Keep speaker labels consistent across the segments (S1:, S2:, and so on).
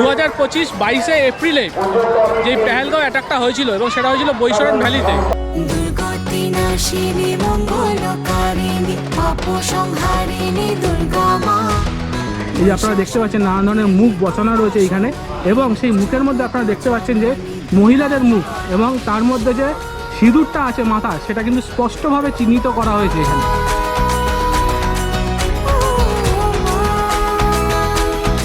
S1: দু হাজার পঁচিশ বাইশে এপ্রিলে যে পেহেলগাঁও অ্যাটাকটা হয়েছিল এবং সেটা হয়েছিল বৈশরণ ভ্যালিতে।
S2: এই যে আপনারা দেখতে পাচ্ছেন নানা ধরনের মুখ বসানো রয়েছে এখানে এবং সেই মুখের মধ্যে আপনারা দেখতে পাচ্ছেন যে মহিলাদের মুখ এবং তার মধ্যে যে সিঁদুরটা আছে মাথা সেটা কিন্তু স্পষ্টভাবে চিহ্নিত করা হয়েছে এখানে।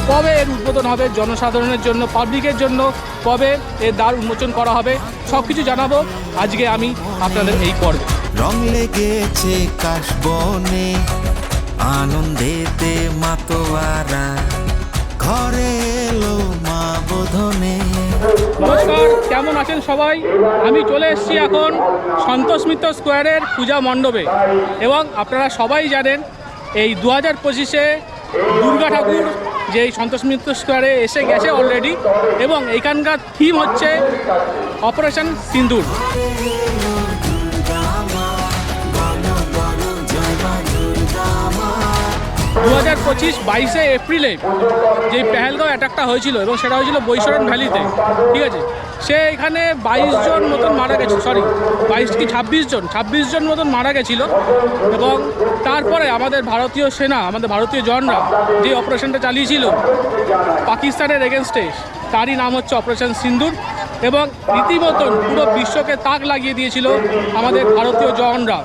S1: কবে এর উদ্বোধন হবে? জনসাধারণের জন্য পাবলিকের জন্য কবে এর দ্বার উন্মোচন করা হবে? সব কিছু জানাব আজকে আমি আপনাদের এই পর্বে।
S3: রং লেগেছে কাশবনে আনন্দেতে মাতোয়ারা। ঘরে এলো মা বোধনে।
S1: নমস্কার কেমন আছেন সবাই? আমি চলে এসেছি এখন সন্তোষ মিত্র স্কোয়ারের পূজা মণ্ডপে। এবং আপনারা সবাই জানেন এই দু হাজার পঁচিশে দুর্গা ঠাকুর যে এই সন্তোষ মিত্র স্কোয়ারে এসে গেছে অলরেডি এবং এখানকার থিম হচ্ছে অপারেশন সিন্দুর। দু হাজার পঁচিশ বাইশে এপ্রিলে যে পেহেলগাঁও অ্যাটাকটা হয়েছিল এবং সেটা হয়েছিল বৈশরণ ভ্যালিতে, ঠিক আছে? সে এখানে বাইশ জন মতন মারা গেছে সরি বাইশ কি ছাব্বিশ জন ছাব্বিশ জন মতন মারা গেছিল এবং তারপরে আমাদের ভারতীয় সেনা, আমাদের ভারতীয় জওয়ানরা যে অপারেশনটা চালিয়েছিল পাকিস্তানের এগেনস্টে তারই নাম হচ্ছে অপারেশন সিন্দুর। এবং রীতিমতন পুরো বিশ্বকে তাক লাগিয়ে দিয়েছিল আমাদের ভারতীয় জওয়ানরা।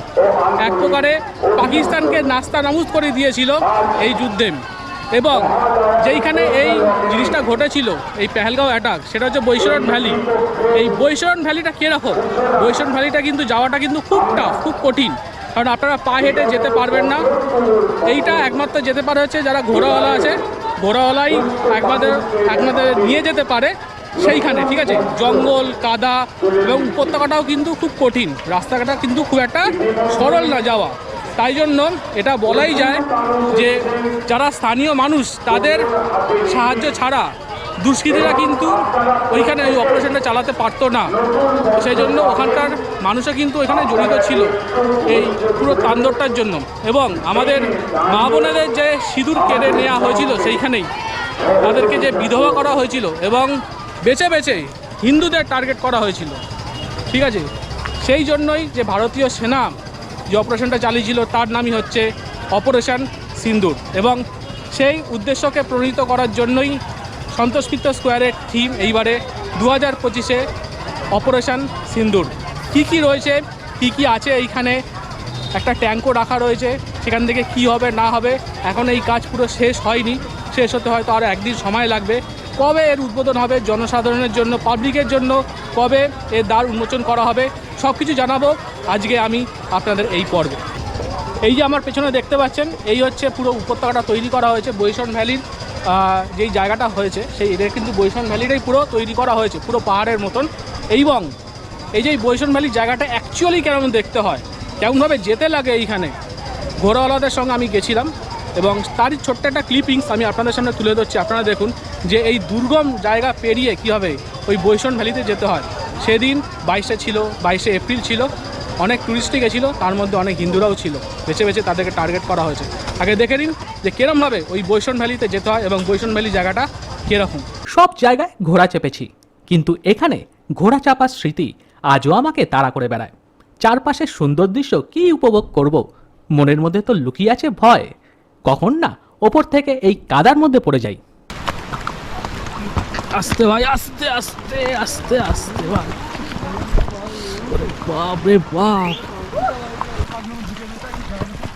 S1: এক প্রকারে পাকিস্তানকে নাস্তা নামুজ করে দিয়েছিল এই যুদ্ধে এবং যেইখানে এই জিনিসটা ঘটেছিল, এই পেহেলগাঁও অ্যাটাক সেটা হচ্ছে বৈশরণ ভ্যালি এই বৈশরণ ভ্যালিটা কীরকম? বৈশরণ ভ্যালিটা কিন্তু যাওয়াটা কিন্তু খুব টাফ খুব কঠিন। কারণ আপনারা পা হেঁটে যেতে পারবেন না। এইটা একমাত্র যেতে পারে হচ্ছে যারা ঘোড়াওয়ালা আছে। ঘোড়াওয়ালাই একমাত্র একমাত্র নিয়ে যেতে পারে। সেইখানে, ঠিক আছে? জঙ্গল, কাদা এবং উপত্যকাটাও কিন্তু খুব কঠিন। রাস্তাঘাটা কিন্তু খুব একটা সরল না যাওয়া। তাই জন্য এটা বলাই যায় যে যারা স্থানীয় মানুষ, তাদের সাহায্য ছাড়া দুষ্কৃতীরা কিন্তু ওইখানে ওই অপারেশনটা চালাতে পারতো না। সেই জন্য ওখানকার মানুষও কিন্তু ওইখানে জড়িত ছিল এই পুরো তান্দরটার জন্য। এবং আমাদের মা বোনেদের যে সিঁদুর কেড়ে নেওয়া হয়েছিল সেইখানেই, তাদেরকে যে বিধবা করা হয়েছিল এবং বেছে বেছে হিন্দুদের টার্গেট করা হয়েছিল। ঠিক আছে? সেই জন্যই যে ভারতীয় সেনা যে অপারেশনটা চালিয়েছিল, তার নামই হচ্ছে অপারেশন সিন্দুর এবং সেই উদ্দেশ্যকে প্রণীত করার জন্যই সন্তোষকৃত স্কোয়ারের থিম এইবারে দু হাজার পঁচিশে অপারেশন সিন্দুর। কী কী রয়েছে? কী কী আছে এইখানে? একটা ট্যাঙ্কও রাখা রয়েছে। সেখান থেকে কি হবে, না হবে, এখন এই কাজ পুরো শেষ হয়নি। শেষ হতে হয়তো আরও একদিন সময় লাগবে। কবে এর উদ্বোধন হবে? জনসাধারণের জন্য পাবলিকের জন্য কবে এর দ্বার উন্মোচন করা হবে? সব কিছু জানাব আজকে আমি আপনাদের এই পর্বে। এই যে আমার পেছনে দেখতে পাচ্ছেন, এই হচ্ছে পুরো উপত্যকাটা তৈরি করা হয়েছে, বৈশন ভ্যালির যেই জায়গাটা হয়েছে, সেই এটা কিন্তু বৈশন ভ্যালিটাই পুরো তৈরি করা হয়েছে, পুরো পাহাড়ের মতন। এবং এই যে বৈশন ভ্যালির জায়গাটা অ্যাকচুয়ালি কেমন দেখতে হয়? কেমনভাবে যেতে লাগে এইখানে? ঘোড়াওয়ালাদের সঙ্গে আমি গেছিলাম। এবং তারই ছোট্ট একটা ক্লিপিংস আমি আপনাদের সামনে তুলে ধরছি। আপনারা দেখুন যে এই দুর্গম জায়গা পেরিয়ে কীভাবে ওই বৈশন ভ্যালিতে যেতে হয়। সেদিন বাইশে ছিল, বাইশে এপ্রিল ছিল, অনেক টুরিস্টই গেছিল, তার মধ্যে অনেক হিন্দুরাও ছিল। বেছে বেছে তাদেরকে টার্গেট করা হয়েছে। আগে দেখে নিন যে কীরমভাবে ওই বৈশন ভ্যালিতে যেতে হয় এবং বৈশন ভ্যালি জায়গাটা কীরকম।
S4: সব জায়গায় ঘোড়া চেপেছি, কিন্তু এখানে ঘোড়া চাপার স্মৃতি আজও আমাকে তাড়া করে বেড়ায়। চারপাশের সুন্দর দৃশ্য কি উপভোগ করব, মনের মধ্যে তো লুকিয়ে আছে ভয়। কখন না ওপর থেকে এই কাদার মধ্যে পড়ে যাই
S2: আস্তে ভাই আস্তে আস্তে আস্তে আস্তে ভাই अरे बाप रे बाप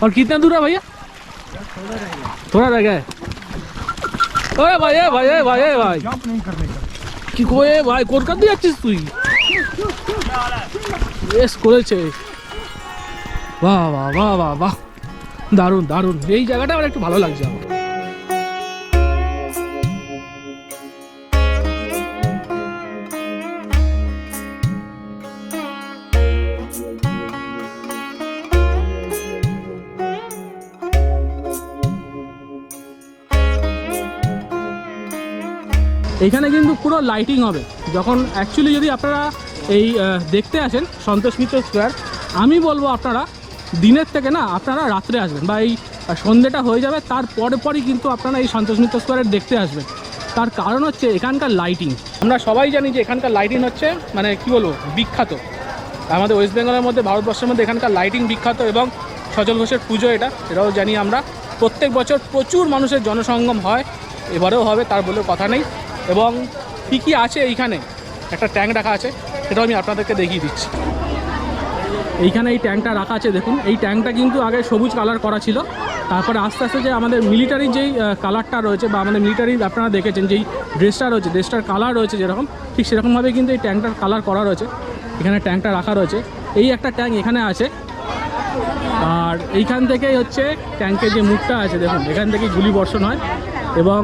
S2: और कितना दूर है भैया थोड़ा रह गया है ओए भाई ए भाई ए भाई ए भाई কি কয়ে ভাই কলকাতা দিয়ে যাচ্ছিস তুই বেশ করেছে বাহ বাহ বাহ বাহ বাহ দারুণ দারুণ। এই জায়গাটা আমার একটু ভালো লাগছে আমার এখানে কিন্তু পুরো লাইটিং হবে। যখন অ্যাকচুয়ালি যদি আপনারা এই দেখতে আসেন সন্তোষ মিত্র স্কোয়ার আমি বলব আপনারা দিনের থেকে না আপনারা রাত্রে আসবেন বা এই সন্ধ্যেটা হয়ে যাবে তার পরে পরই কিন্তু আপনারা এই সন্তোষ মিত্র স্কোয়ারে দেখতে আসবেন।
S1: তার কারণ হচ্ছে এখানকার লাইটিং আমরা সবাই জানি যে এখানকার লাইটিং হচ্ছে মানে কি বলব, বিখ্যাত। আমাদের ওয়েস্ট বেঙ্গলের মধ্যে, ভারতবর্ষের মধ্যে এখানকার লাইটিং বিখ্যাত এবং সজল ঘোষের পুজো এটা এটাও জানি আমরা। প্রত্যেক বছর প্রচুর মানুষের জনসঙ্গম হয়, এবারেও হবে, তার বলে কথা নেই। এবং কী কী আছে এইখানে? একটা ট্যাঙ্ক রাখা আছে, সেটাও আমি আপনাদেরকে দেখিয়ে দিচ্ছি। এইখানে এই ট্যাঙ্কটা রাখা আছে, দেখুন। এই ট্যাঙ্কটা কিন্তু আগে সবুজ কালার করা ছিল। তারপরে আস্তে আস্তে যে আমাদের মিলিটারির যেই কালারটা রয়েছে বা আমাদের মিলিটারির আপনারা দেখেছেন যেই ড্রেসটা রয়েছে ড্রেসটার কালার রয়েছে যেরকম, ঠিক সেরকমভাবে কিন্তু এই ট্যাঙ্কটার কালার করা রয়েছে। এখানে ট্যাঙ্কটা রাখা রয়েছে। এই একটা ট্যাঙ্ক এখানে আছে। আর এইখান থেকেই হচ্ছে ট্যাঙ্কের যে মুখটা আছে, দেখুন, এখান থেকেই গুলি বর্ষণ হয়। এবং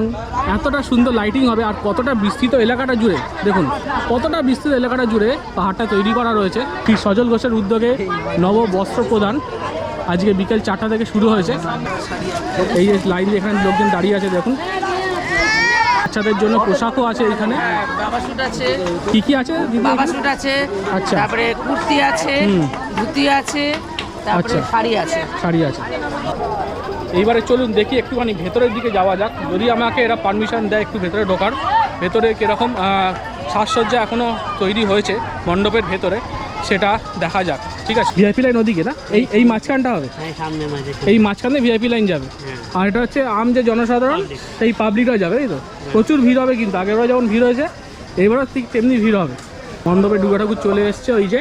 S1: এতটা সুন্দর লাইটিং হবে আর কতটা বিস্তৃত এলাকাটা জুড়ে দেখুন কতটা বিস্তৃত এলাকাটা জুড়ে পাহাড়টা তৈরি করা রয়েছে। ঠিক সজল ঘোষের উদ্যোগে নব বস্ত্র প্রদান আজকে বিকেল চারটা থেকে শুরু হয়েছে। এই যে লাইন দিয়ে এখানে লোকজন দাঁড়িয়ে আছে দেখুন। বাচ্চাদের জন্য পোশাকও আছে এখানে।
S5: আছে।
S1: কি কি আছে আচ্ছা।
S5: তারপরে কুর্তি আছে। ধুতি আছে তারপরে
S1: আচ্ছা।
S5: শাড়ি আছে।
S1: শাড়ি আছে। এইবারে চলুন দেখি একটুখানি ভেতরের দিকে যাওয়া যাক। যদি আমাকে এরা পারমিশন দেয় একটু ভেতরে ঢোকার। ভেতরে কীরকম সাজসজ্জা এখনও তৈরি হয়েছে মণ্ডপের ভেতরে সেটা দেখা যাক। ঠিক আছে? ভিআইপি লাইন ওদিকে না? এই এই মাঝখানটা হবে? এই মাঝখানে ভিআইপি লাইন যাবে? আর এটা হচ্ছে আম যে জনসাধারণ সেই পাবলিকরা যাবে তাই তো? প্রচুর ভিড় হবে কিন্তু আগেরবার যেমন ভিড় হয়েছে এবারও ঠিক তেমনি ভিড় হবে। মণ্ডপে দুর্গা ঠাকুর চলে এসছে ওই যে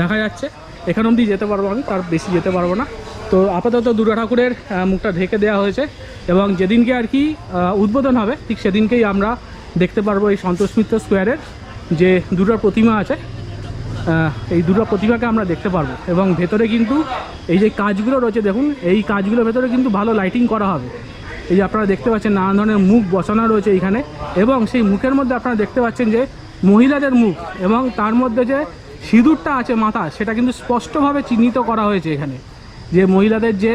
S1: দেখা যাচ্ছে। এখান অবধি যেতে পারব আমি তার বেশি যেতে পারব না। তো আপাতত দুর্গা ঠাকুরের মুখটা ঢেকে দেওয়া হয়েছে এবং যেদিনকে আর কি উদ্বোধন হবে, ঠিক সেদিনকেই আমরা দেখতে পারব এই সন্তোষ মিত্র স্কোয়ারের যে দুর্গার প্রতিমা আছে এই দুর্গা প্রতিমাকে আমরা দেখতে পারব। এবং ভেতরে কিন্তু এই যে কাজগুলো রয়েছে, দেখুন, এই কাজগুলোর ভেতরে কিন্তু ভালো লাইটিং করা হবে। এই যে আপনারা দেখতে পাচ্ছেন নানান ধরনের মুখ বসানো রয়েছে এইখানে এবং সেই মুখের মধ্যে আপনারা দেখতে পাচ্ছেন যে মহিলাদের মুখ এবং তার মধ্যে যে সিঁদুরটা আছে মাথা সেটা কিন্তু স্পষ্টভাবে চিহ্নিত করা হয়েছে এখানে। যে মহিলাদের যে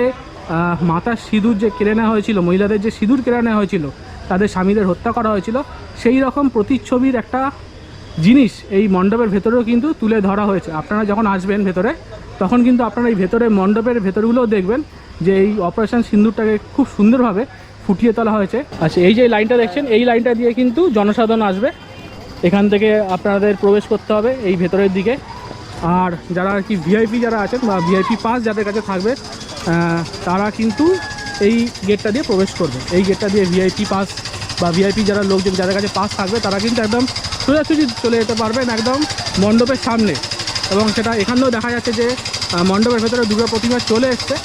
S1: মাথার সিঁদুর যে কেড়ে নেওয়া হয়েছিল, মহিলাদের যে সিঁদুর কেড়ে নেওয়া হয়েছিল, তাদের স্বামীদের হত্যা করা হয়েছিল, সেই রকম প্রতিচ্ছবির একটা জিনিস এই মণ্ডপের ভেতরেও কিন্তু তুলে ধরা হয়েছে। আপনারা যখন আসবেন ভেতরে, তখন কিন্তু আপনারা এই ভেতরে, মণ্ডপের ভেতরগুলোও দেখবেন যে এই অপারেশন সিন্দুরটাকে খুব সুন্দরভাবে ফুটিয়ে তোলা হয়েছে। আচ্ছা এই যে লাইনটা দেখছেন, এই লাইনটা দিয়ে কিন্তু জনসাধারণ আসবে। এখান থেকে আপনাদের প্রবেশ করতে হবে এই ভেতরের দিকে। আর যারা আর কি ভিআইপি যারা আছেন বা ভিআইপি পাস যাদের কাছে থাকবে তারা কিন্তু এই গেটটা দিয়ে প্রবেশ করবে। এই গেটটা দিয়ে ভিআইপি পাস বা ভিআইপি যারা লোকজন যাদের কাছে পাস থাকবে, তারা কিন্তু একদম সোজাসুজি চলে যেতে পারবেন একদম মণ্ডপের সামনে। এবং সেটা এখানেও দেখা যাচ্ছে যে মণ্ডপের ভেতরে দুর্গা প্রতিমা চলে এসছে।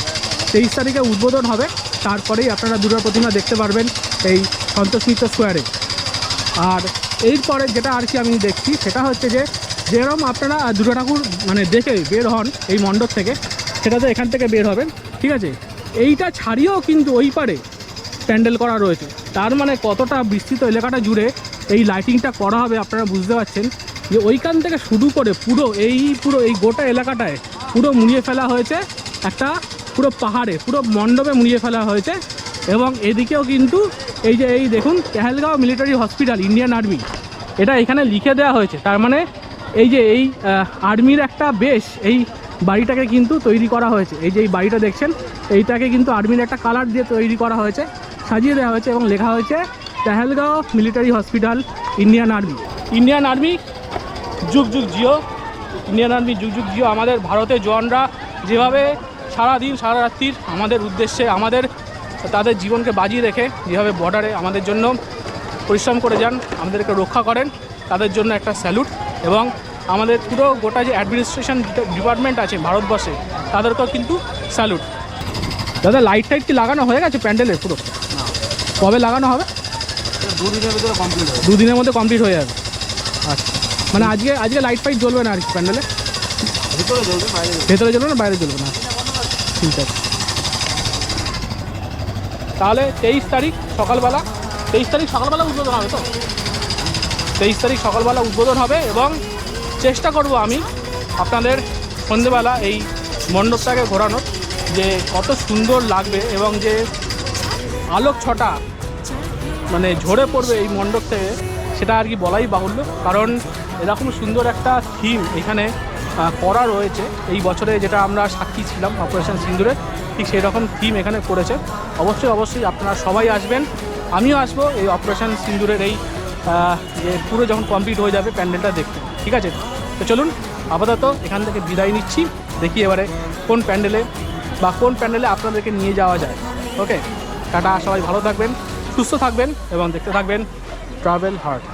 S1: তেইশ তারিখে উদ্বোধন হবে। তারপরেই আপনারা দুর্গা প্রতিমা দেখতে পারবেন এই সন্তোষ মিত্র স্কোয়ারে আর এরপরে যেটা আর কি আমি দেখছি, সেটা হচ্ছে যে যেরকম আপনারা দুর্গা ঠাকুর মানে দেখে বের হন এই মণ্ডপ থেকে, সেটা তো এখান থেকে বের হবেন, ঠিক আছে? এইটা ছাড়িয়েও কিন্তু ওই পারে প্যান্ডেল করা রয়েছে। তার মানে কতটা বিস্তৃত এলাকাটা জুড়ে এই লাইটিংটা করা হবে আপনারা বুঝতে পারছেন যে ওইখান থেকে শুরু করে পুরো এই পুরো এই গোটা এলাকাটায় পুরো মুড়িয়ে ফেলা হয়েছে, একটা পুরো পাহাড়ে, পুরো মণ্ডপে মুড়িয়ে ফেলা হয়েছে এবং এদিকেও কিন্তু এই যে এই দেখুন Pahalgam military hospital, Indian army, এটা এখানে লিখে দেওয়া হয়েছে। তার মানে এই যে এই আর্মির একটা বেশ এই বাড়িটাকে কিন্তু তৈরি করা হয়েছে। এই যে এই বাড়িটা দেখছেন, এইটাকে কিন্তু আর্মির একটা কালার দিয়ে তৈরি করা হয়েছে, সাজিয়ে দেওয়া হয়েছে এবং লেখা হয়েছে Pahalgam military hospital, Indian army. Indian army, যুগ যুগ জিও। ইন্ডিয়ান আর্মি, যুগ যুগ জিও, আমাদের ভারতের জওয়ানরা যেভাবে সারা দিন সারা রাত্রির আমাদের উদ্দেশ্যে, আমাদের, তাদের জীবনকে বাজিয়ে রেখে যেভাবে বর্ডারে আমাদের জন্য পরিশ্রম করে যান, আমাদেরকে রক্ষা করেন, তাদের জন্য একটা স্যালুট এবং আমাদের পুরো গোটা যে অ্যাডমিনিস্ট্রেশন ডিপার্টমেন্ট আছে ভারতবর্ষে তাদেরকেও কিন্তু স্যালুট দাদা লাইট টাইট কি লাগানো হয়ে গেছে প্যান্ডেলের পুরো? কবে লাগানো হবে?
S6: দুদিনের ভিতরে কমপ্লিট হবে।
S1: দুদিনের মধ্যে কমপ্লিট হয়ে যাবে। আচ্ছা মানে আজকে আজকে লাইট ফাইট জ্বলবে না আর কি প্যান্ডেলে?
S6: ভিতরে জ্বলবে।
S1: ভেতরে জ্বলবে না বাইরে জ্বলবে না? ঠিক আছে। তাহলে তেইশ তারিখ সকালবেলা তেইশ তারিখ সকালবেলা উদ্বোধন হবে তো? তেইশ তারিখ সকালবেলা উদ্বোধন হবে এবং চেষ্টা করব আমি আপনাদের সন্ধেবেলা এই মণ্ডপটাকে ঘোরানোর যে কত সুন্দর লাগবে এবং যে আলোক ছটা মানে ঝরে পড়বে এই মণ্ডপ থেকে, সেটা আর কি বলাই বাহুল্য। কারণ এরকম সুন্দর একটা থিম এখানে করা রয়েছে। এই বছরে যেটা আমরা সাক্ষী ছিলাম অপারেশন সিন্দুরে ঠিক সেই রকম থিম এখানে করেছে। অবশ্যই অবশ্যই আপনারা সবাই আসবেন। আমিও আসব এই অপারেশন সিন্দুরের এই যে পুরো যখন কমপ্লিট হয়ে যাবে প্যান্ডেলটা দেখতে। ঠিক আছে? তো চলুন, আপাতত এখান থেকে বিদায় নিচ্ছি। দেখি এবারে কোন প্যান্ডেলে বা কোন প্যান্ডেলে আপনাদেরকে নিয়ে যাওয়া যায়। ওকে টাটা, সবাই ভালো থাকবেন, সুস্থ থাকবেন এবং দেখতে থাকবেন ট্রাভেল হার্ট